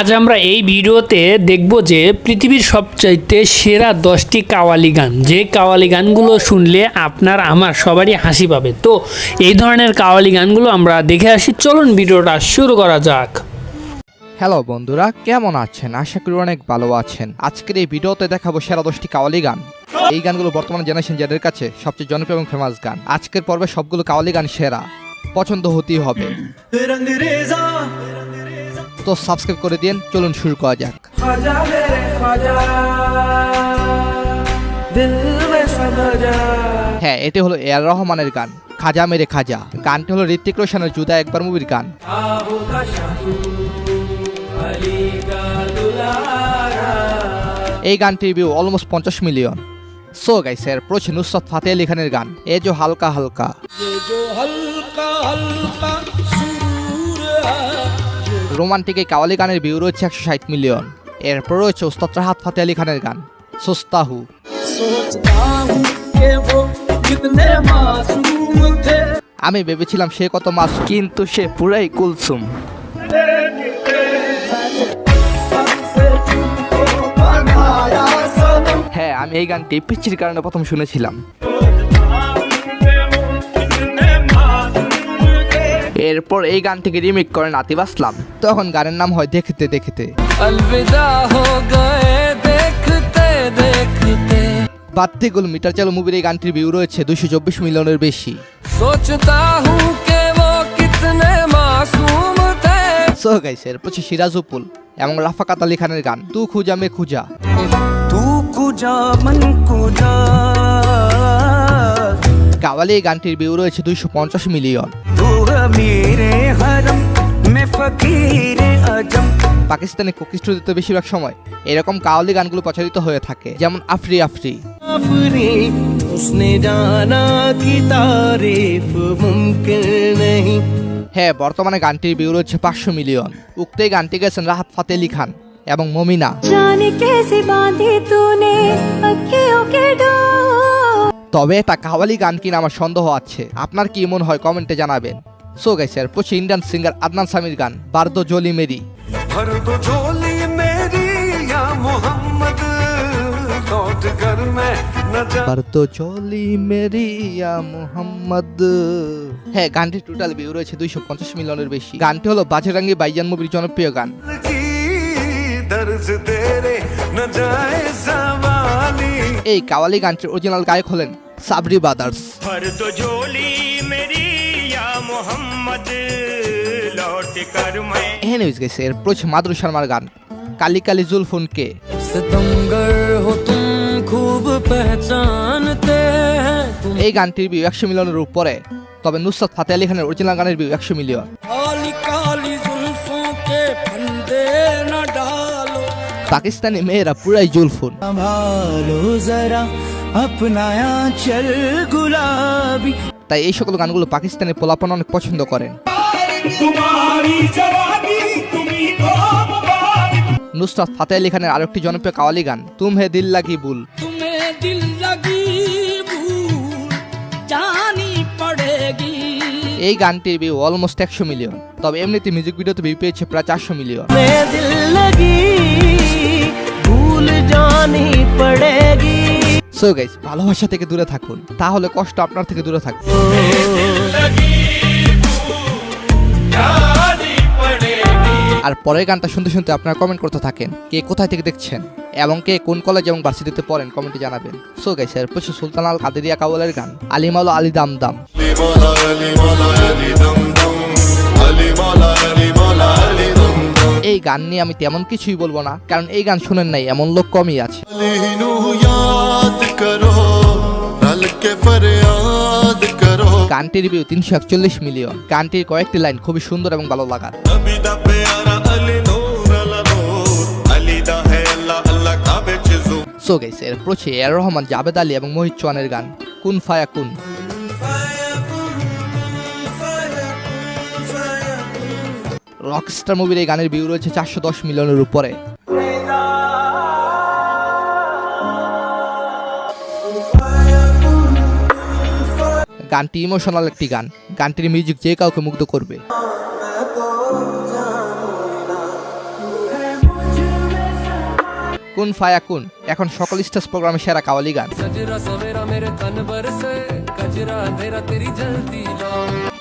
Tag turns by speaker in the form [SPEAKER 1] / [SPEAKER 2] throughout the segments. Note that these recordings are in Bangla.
[SPEAKER 1] আজ আমরা এই ভিডিওতে দেখব যে পৃথিবীর সবচাইতে সেরা দশটি কাওয়ালি গান। যে কাওয়ালি গানগুলো শুনলে আপনার আমার সবারই হাসি পাবে। তো এই ধরনের কাওয়ালি গানগুলো আমরা দেখে আসি। চলুন ভিডিওটা শুরু করা যাক।
[SPEAKER 2] হ্যালো বন্ধুরা কেমন আছেন? আশা করি অনেক ভালো আছেন। আজকের এই ভিডিওতে দেখাবো সেরা দশটি কাওয়ালি গান। এই গানগুলো বর্তমানে জেনারেশন যাদের কাছে সবচেয়ে জনপ্রিয় এবং ফেমাস গান। আজকের পর্বে সবগুলো কাওয়ালি গান সেরা। পছন্দ হতেই হবে। তো সাবস্ক্রাইব করে দিন চলুন শুরু করা যাক। হ্যাঁ এটি হলো আর রহমানের গান, খাজা মেরে খাজা। গানটি হলো ঋত্বিক রোশনের জুদা একবার মুভির গান। এই গানটির ভিউ অলমোস্ট পঞ্চাশ মিলিয়ন সো গাই স্যার প্রচ নুসরত ফাতে আলী খানের গান, এ জো হালকা হালকা।
[SPEAKER 3] হালকা হালকা
[SPEAKER 2] রোমান্টিকে কাওয়ালি গানের ভিউ রয়েছে একশো ষাট মিলিয়ন। এরপর রয়েছে ওস্তাদ রাহাত ফাতে আলী খানের গান সোস্তাহু। আমি ভেবেছিলাম সে কত মাস কিন্তু সে পুরাই কুলসুম। হ্যাঁ আমি এই গানটি পিচির কারণে প্রথম শুনেছিলাম। এরপর এই গানটিকে রিমেক করেন আতিফ আসলাম তখন গানের নাম হয় দেখতে দেখতে। বাত্তিগুল মিটার চালু মুভির এই গানটির ভিউ রয়েছে দুশো চব্বিশ মিলিয়নের বেশি। এবং খানের গান তু খুজা মে খুজা। তু খুজা গানটির ভিউ রয়েছে দুইশো পঞ্চাশ মিলিয়ন।
[SPEAKER 3] মেরে হরম মে ফকিরে আজম।
[SPEAKER 2] পাকিস্তানে কুকি বেশিরভাগ সময় এরকম কাওয়ালি গানগুলো প্রচারিত হয়ে থাকে যেমন আফরি আফরি। হ্যাঁ বর্তমানে গানটির ভিউ রয়েছে পাঁচশো মিলিয়ন। উক্ত এই গানটি গেছেন রাহাত ফাতে আলী খান এবং মমিনা। তবে তা কাওয়ালি গান কিনা আমার সন্দেহ আছে। আপনার কি মনে হয় কমেন্টে জানাবেন। সো গাইছে আর পড়ছি ইন্ডিয়ান সিঙ্গার আদনান সামির গান বারদো জলি মেরি
[SPEAKER 4] বারদো জলি মেরি ইয়া মোহাম্মদ
[SPEAKER 2] লৌট জলি মেরি ইয়া হ্যাঁ গানটি টোটাল ভিউ রয়েছে দুইশো পঞ্চাশ মিলিয়নের বেশি। গানটি হলো বাজেরাঙ্গি বাইজান মুভির জনপ্রিয় গান। এই কাওয়ালি গানটির অরিজিনাল গায়ক হলেন সাবরি
[SPEAKER 5] বাদার্স।
[SPEAKER 2] এহেন গেছে এর মাদুর শর্মার গান। কালি কালি
[SPEAKER 3] জুলফুন কে
[SPEAKER 2] এই গানটির ভিউ একশো মিলিয়নের উপরে। তবে নুসরাত ফাতে আলী খানের অরিজিনাল গানের ভিউ একশো মিলিয়ন। পাকিস্তানি মেয়েরা পুরাই জুলফুন।
[SPEAKER 3] ভালো जरा अपना चल गुलाबी
[SPEAKER 2] তাই এই সকল গানগুলো পাকিস্তানের পোলাপন অনেক পছন্দ করেন নুসরাত ফাতে আলী খানের আরেকটি জনপ্রিয় কাওয়ালি গান তুম হে দিল লাগি বুল
[SPEAKER 3] तुम्हें दिल लगी भूल जानी पड़ेगी
[SPEAKER 2] এই গানটির ভিউ অলমোস্ট একশো মিলিয়ন তবে এমনিতে মিউজিক ভিডিওতে ভিউ পেয়েছে প্রায় চারশো মিলিয়ন
[SPEAKER 3] मैं दिल लगी भूल जानी पड़ेगी
[SPEAKER 2] সো গাইস ভালোবাসা থেকে দূরে থাকুন। তাহলে কষ্ট আপনার থেকে দূরে থাকবে। আর পরের গানটা শুনতে শুনতে আপনারা কমেন্ট করতে থাকেন কে কোথায় থেকে দেখছেন এবং কে কোন কলেজ এবং ভার্সিটিতে পড়েন কমেন্টে জানাবেন। সো গাইস এর প্রচুর সুলতান আল কাদেরিয়া কাওয়ালের গান আলিমালো আলি দাম দাম। এই গান নিয়ে আমি তেমন কিছুই বলব না কারণ এই গান শুনেন নাই এমন লোক কমই আছে। গানটির ভিউ তিনশো একচল্লিশ মিলিয়ন। গানটির কয়েকটি লাইন খুবই সুন্দর এবং ভালো লাগার। সো গাইস এর প্রচে এর রহমান জাবেদ আলী এবং মোহিত চৌহানের গান কুন ফায়া কুন। রকস্টার মুভির এই গানের ভিউ রয়েছে চারশো দশ মিলিয়নের উপরে। গানটি ইমোশনাল একটি গান। গানটির মিউজিক যে কাউকে মুগ্ধ করবে। কুন ফায়া কুন? এখন সকল স্টেজ প্রোগ্রামে সেরা কাওয়ালি গান।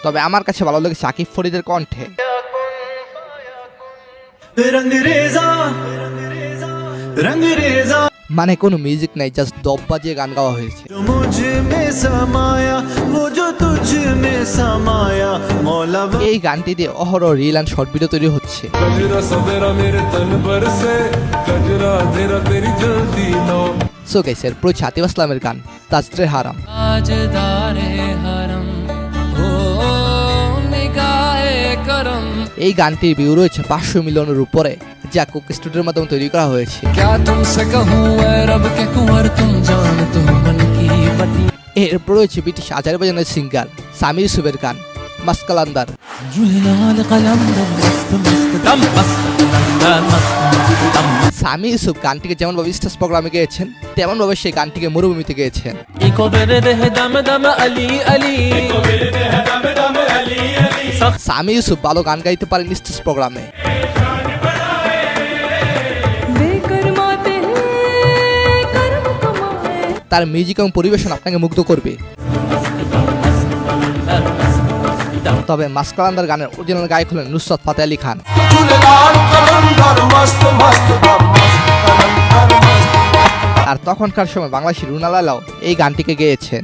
[SPEAKER 2] তবে আমার কাছে ভালো লাগে সাকিব ফরিদের কণ্ঠে।
[SPEAKER 6] রঙ রেজা রঙ রেজা।
[SPEAKER 2] মানে কোনো মিউজিক নাই জাস্ট দব বাজিয়ে গান গাওয়া হয়েছে। এই গানটি দিয়ে অহর রিল অ্যান্ড শর্ট ভিডিও তৈরি হচ্ছে। সো গাইস এর প্রো ছাতিব আসলামের গান তাজরে হারাম। এই গানটির ভিউ রয়েছে পাঁচশো মিলিয়নের উপরে যা কুক স্টুডিওর মাধ্যমে তৈরি করা হয়েছে। এরপর রয়েছে ব্রিটিশ আজারবাইজানের সিঙ্গার সামি ইউসুফের গান মাসকালান্দার সামি ইউসুফ গানটিকে যেমনভাবে স্টেজ প্রোগ্রামে গেয়েছেন তেমনভাবে সেই গানটিকে মরুভূমিতে গেয়েছেন। শিক্ষক সামি ইউসুফ ভালো গান গাইতে পারেন স্টেজ প্রোগ্রামে। তার মিউজিক এবং পরিবেশন আপনাকে মুগ্ধ করবে। তবে মাস্কালান্দার গানের অরিজিনাল গায়ক হলেন নুসরত ফাতে আলী খান। আর তখনকার সময় বাংলাদেশি রুনালালাও এই গানটিকে গেয়েছেন।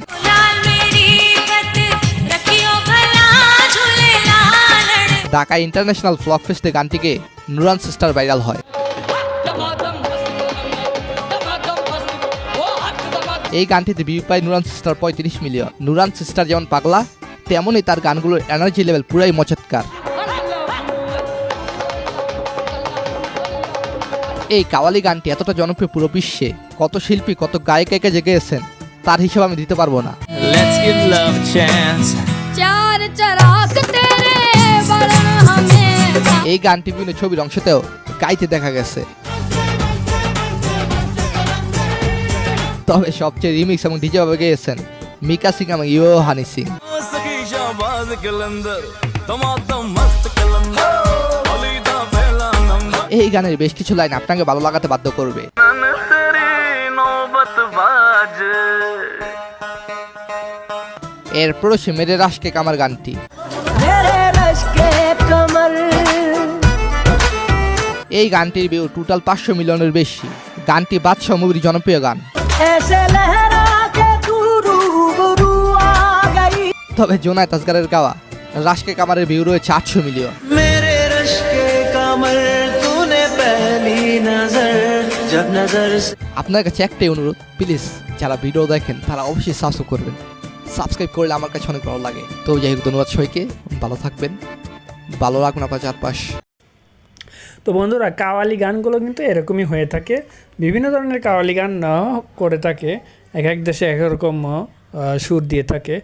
[SPEAKER 2] ঢাকা ইন্টারন্যাশনাল ফ্লক ফেস্টে গানটিকে নুরান সিস্টার ভাইরাল হয়। এই গানটিতে ভিউ পায় নুরান সিস্টার পঁয়ত্রিশ মিলিয়ন। নুরান সিস্টার যেমন পাগলা তেমনই তার গানগুলোর এনার্জি লেভেল পুরাই মচৎকার এই কাওয়ালি গানটি এতটা জনপ্রিয় পুরো বিশ্বে কত শিল্পী কত গায়ক গায়িকা যে গেয়েছেন তার হিসাব আমি দিতে পারব না। এই গানটি বিভিন্ন ছবির অংশতেও গাইতে দেখা গেছে। তবে সবচেয়ে রিমিক্স এবং ডিজে ভাবে গেয়েছেন মিকা সিং এবং ইউ হানি সিং। এই গানের বেশ কিছু লাইন আপনাকে ভালো লাগাতে বাধ্য করবে। এরপর সে মেরে রাশকে কামার গানটি। এই গানটির ভিউ টোটাল পাঁচশো মিলিয়নের বেশি। গানটি বাদশাহ মুভির জনপ্রিয় গান। তবে জোনায় তাজগারের গাওয়া রাশকে কামারের ভিউ রয়েছে আটশো মিলিয়ন। আপনার কাছে একটাই অনুরোধ প্লিজ যারা ভিডিও দেখেন তারা অবশ্যই সাবস্ক্রাইব করবেন। সাবস্ক্রাইব করলে আমার কাছে অনেক ভালো লাগে। তো যাই হোক ধন্যবাদ সবাইকে ভালো থাকবেন। ভালো রাখুন আপনার চারপাশ।
[SPEAKER 1] তো বন্ধুরা কাওয়ালি গানগুলো কিন্তু এরকমই হয়ে থাকে। বিভিন্ন ধরনের কাওয়ালি গান করে থাকে। এক এক দেশে এক রকম সুর দিয়ে থাকে।